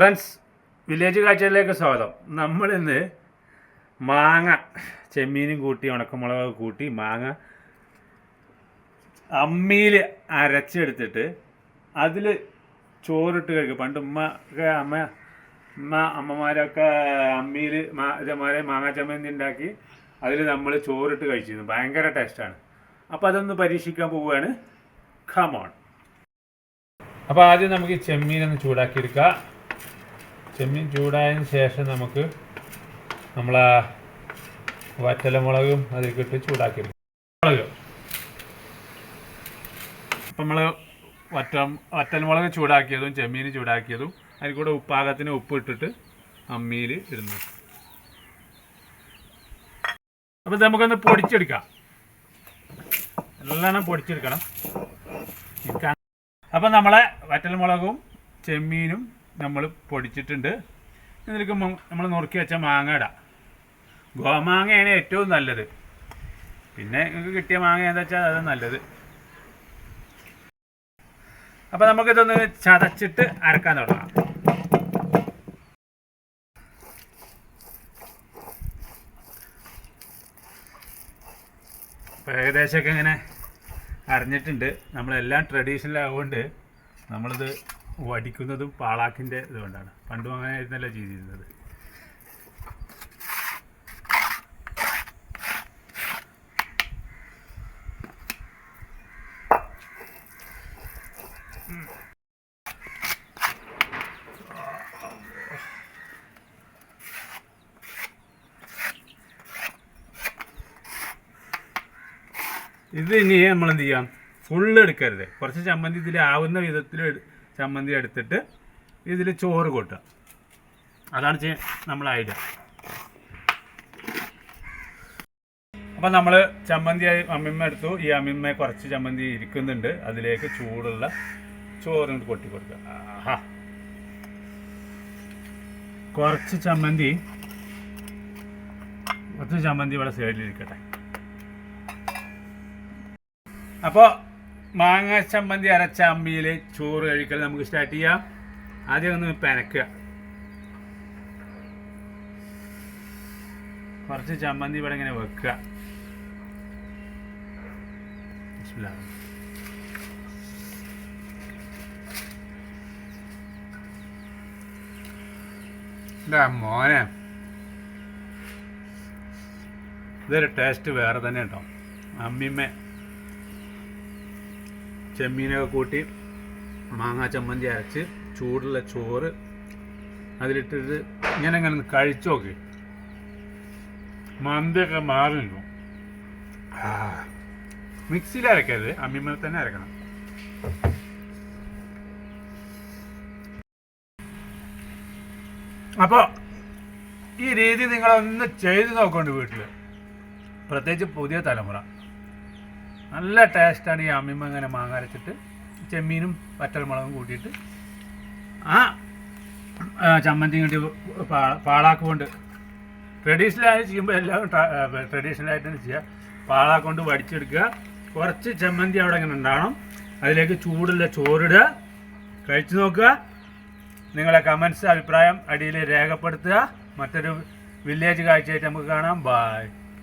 Friends village കാഴ്ചയിലേക്ക് സ്വാഗതം. നമ്മളിന്ന് മാങ്ങ ചെമ്മീനും കൂട്ടി ഉണക്കമുളക് കൂട്ടി മാങ്ങ അമ്മിയിൽ അരച്ചെടുത്തിട്ട് അതിൽ ചോറിട്ട് കഴിക്കും. പണ്ട് ഉമ്മ ഒക്കെ അമ്മ ഉമ്മ അമ്മമാരൊക്കെ അമ്മിയിൽ ഇതേമാതിരി മാങ്ങ ചമ്മന്തി ഉണ്ടാക്കി അതിൽ നമ്മൾ ചോറിട്ട് കഴിച്ചിരുന്നു. ഭയങ്കര ടേസ്റ്റാണ്. അപ്പോൾ അതൊന്ന് പരീക്ഷിക്കാൻ പോവുകയാണ്. ഖമോൺ അപ്പോൾ ആദ്യം നമുക്ക് ചെമ്മീനൊന്ന് ചൂടാക്കിയെടുക്കാം. ചെമ്മീൻ ചൂടായതിന് ശേഷം നമുക്ക് നമ്മളെ വറ്റലമുളകും അതിലേക്കിട്ട് ചൂടാക്കി മുളക്. അപ്പം നമ്മൾ വറ്റ വറ്റൽമുളക് ചൂടാക്കിയതും ചെമ്മീൻ ചൂടാക്കിയതും അതിൽ കൂടെ ഉപ്പാകത്തിന് ഉപ്പ് ഇട്ടിട്ട് അമ്മിയിൽ ഇടുന്നു. അപ്പോൾ നമുക്കൊന്ന് പൊടിച്ചെടുക്കാം. എല്ലാം പൊടിച്ചെടുക്കണം. അപ്പം നമ്മളെ വറ്റൽമുളകും ചെമ്മീനും നമ്മൾ പൊടിച്ചിട്ടുണ്ട്. ഇതിലേക്ക് നമ്മൾ നുറുക്കി വെച്ച മാങ്ങ ഇടാം. ഗോമാങ്ങയാണ് ഏറ്റവും നല്ലത്. പിന്നെ നിങ്ങൾക്ക് കിട്ടിയ മാങ്ങ എന്താ വെച്ചാൽ അത് നല്ലത്. അപ്പം നമുക്കിതൊന്ന് ചതച്ചിട്ട് അരക്കാൻ തുടങ്ങാം. ഏകദേശമൊക്കെ ഇങ്ങനെ അറിഞ്ഞിട്ടുണ്ട് നമ്മളെല്ലാം ട്രഡീഷണൽ ആയതുകൊണ്ട് നമ്മളിത് വടിക്കുന്നതും പാളാക്കിന്റെ ഇതുകൊണ്ടാണ്. പണ്ടും അങ്ങനെ ആയിരുന്നല്ല ചെയ്തിരുന്നത്. ഇത് ഇനി നമ്മൾ എന്ത് ചെയ്യാം? ഫുള്ള് എടുക്കരുത്. കുറച്ച് ചമ്മന്തി ഇതിൽ ആവുന്ന വിധത്തിൽ ചമ്മന്തി എടുത്തിട്ട് ഇതിൽ ചോറ് കൊട്ടുക. അതാണ് നമ്മൾ ഐഡിയ. അപ്പം നമ്മൾ ചമ്മന്തി അമ്മിമ്മ എടുത്തു. ഈ അമ്മിമ്മ കുറച്ച് ചമ്മന്തി ഇരിക്കുന്നുണ്ട്. അതിലേക്ക് ചൂടുള്ള ചോറ് കൊട്ടി കൊടുക്കുക. ആഹാ. കുറച്ച് ചമ്മന്തി കുറച്ച് ചമ്മന്തി ഇവിടെ സൈഡിലിരിക്കട്ടെ. അപ്പോൾ മാങ്ങ ചമ്മന്തി അരച്ച അമ്മിയിൽ ചോറ് കഴിക്കൽ നമുക്ക് സ്റ്റാർട്ട് ചെയ്യാം. ആദ്യം ഒന്ന് പനക്കുക കുറച്ച് ചമ്മന്തി ഇവിടെ ഇങ്ങനെ വെക്കുക. മോനെ. ഇതൊരു ടേസ്റ്റ് വേറെ തന്നെ കേട്ടോ അമ്മിമ്മ. ചെമ്മീനൊക്കെ കൂട്ടി മാങ്ങാ ചമ്മന്തി അരച്ച് ചൂടുള്ള ചോറ് അതിലിട്ടിട്ട് ഇങ്ങനെ ഇങ്ങനെ ഒന്ന് കഴിച്ചു നോക്കി. മന്തിയൊക്കെ മാറി നിൽക്കും. മിക്സിയിൽ അരക്കരുത്. അമ്മിമ്മ തന്നെ അരക്കണം. അപ്പോൾ ഈ രീതി നിങ്ങളൊന്ന് ചെയ്ത് നോക്കണ്ട് വീട്ടിൽ പ്രത്യേകിച്ച് പുതിയ തലമുറ. നല്ല ടേസ്റ്റാണ് ഈ അമ്മിമ്മ ഇങ്ങനെ മാങ്ങ അരച്ചിട്ട്. ചെമ്മീനും വറ്റൽമുളകും കൂട്ടിയിട്ട്. ആ ചമ്മന്തി കണ്ടി പാളാക്കൊണ്ട്. ട്രഡീഷണലായി ചെയ്യുമ്പോൾ എല്ലാവരും ട്രഡീഷണലായിട്ട് തന്നെ ചെയ്യുക പാളാക്കൊണ്ട് വടിച്ചെടുക്കുക. കുറച്ച് ചമ്മന്തി അവിടെ ഇങ്ങനെ ഉണ്ടാവണം. അതിലേക്ക് ചൂടുള്ള ചോറിടുക. കഴിച്ചു നോക്കുക. നിങ്ങളെ കമൻസ് അഭിപ്രായം അടിയിൽ രേഖപ്പെടുത്തുക. മറ്റൊരു വില്ലേജ് കാഴ്ചയായിട്ട് നമുക്ക് കാണാം. ബായ്